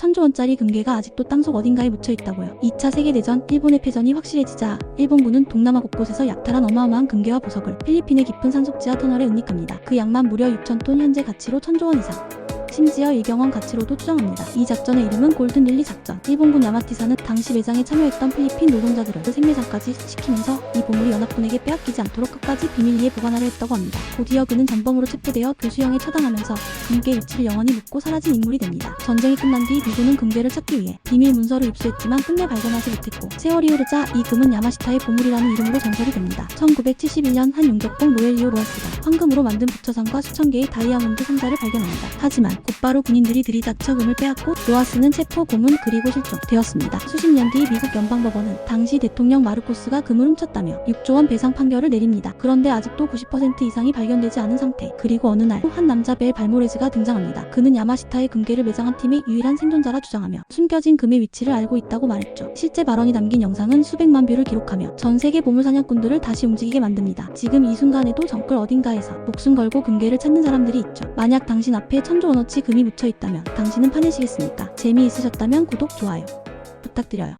천조 원짜리 금괴가 아직도 땅속 어딘가에 묻혀 있다고요. 2차 세계대전 일본의 패전이 확실해지자 일본군은 동남아 곳곳에서 약탈한 어마어마한 금괴와 보석을 필리핀의 깊은 산속 지하 터널에 은닉합니다. 그 양만 무려 6천 톤 현재 가치로 천조 원 이상. 심지어 일경원 가치로도 추정합니다. 이 작전의 이름은 골든 릴리 작전. 일본군 야마티사는 당시 매장에 참여했던 필리핀 노동자들을 생매장까지 시키면서 이 보물이 연합군에게 빼앗기지 않도록 끝까지 비밀리에 보관하려 했다고 합니다. 곧이어 그는 전범으로 체포되어 교수형에 처당하면서 금괴 위치를 영원히 묻고 사라진 인물이 됩니다. 전쟁이 끝난 뒤 미군은 금괴를 찾기 위해 비밀 문서를 입수했지만 끝내 발견하지 못했고 세월이 흐르자 이 금은 야마시타의 보물이라는 이름으로 전설이 됩니다. 1971년 한 용접공 로엘리오 로하스가 황금으로 만든 부처상과 수천 개의 다이아몬드 상자를 발견합니다. 하지만 곧바로 군인들이 들이닥쳐 금을 빼앗고 로하스는 체포, 고문 그리고 실종되었습니다. 수십 년 뒤 미국 연방법원은 당시 대통령 마르코스가 금을 훔쳤다며 6조 원 배상 판결을 내립니다. 그런데 아직도 90% 이상이 발견되지 않은 상태. 그리고 어느 날 한 남자 벨 발모레즈가 등장합니다. 그는 야마시타의 금괴를 매장한 팀의 유일한 생존자라 주장하며 숨겨진 금의 위치를 알고 있다고 말했죠. 실제 발언이 담긴 영상은 수백만 뷰를 기록하며 전 세계 보물 사냥꾼들을 다시 움직이게 만듭니다. 지금 이 순간에도 정글 어딘가에서 목숨 걸고 금괴를 찾는 사람들이 있죠. 만약 당신 앞에 천조 원어치 금이 묻혀 있다면 당신은 파내시겠습니까? 재미있으셨다면 구독, 좋아요 부탁드려요.